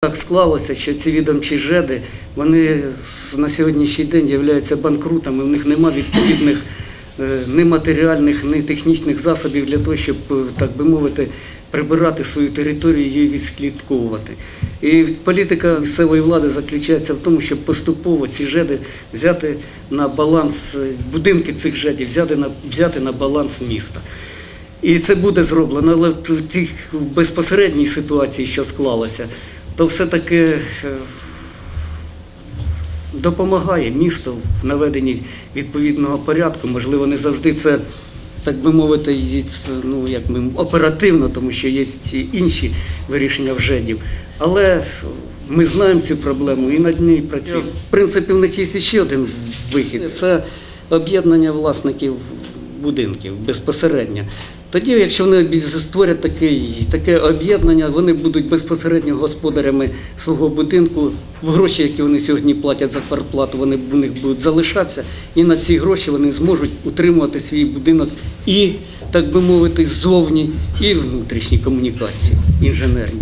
Так склалося, що ці відомчі жеди вони на сьогоднішній день являються банкрутами. В них немає відповідних е, ні матеріальних, ні технічних засобів для того, щоб, е, так би мовити, прибирати свою територію і її відслідковувати. І політика місцевої влади заключається в тому, щоб поступово ці жеди взяти на баланс е, будинки цих жедів, взяти на взяти на баланс міста. І це буде зроблено, але в тій безпосередній ситуації, що склалася, то все-таки е, допомагає місто в наведенні відповідного порядку. Можливо, не завжди це, так би мовити, ну, як ми, оперативно, тому що є ці інші вирішення вжедів. Але ми знаємо цю проблему і над нею працюємо. В принципі, в них є ще один вихід це об'єднання власників будинків безпосередньо. Тоді, якщо вони створять такий, таке об'єднання, вони будуть безпосередньо господарями свого будинку. Гроші, які вони сьогодні платять за квартплату, вони в них будуть залишатися, і на ці гроші вони зможуть утримувати свій будинок і, так би мовити, ззовні, і внутрішні комунікації інженерні.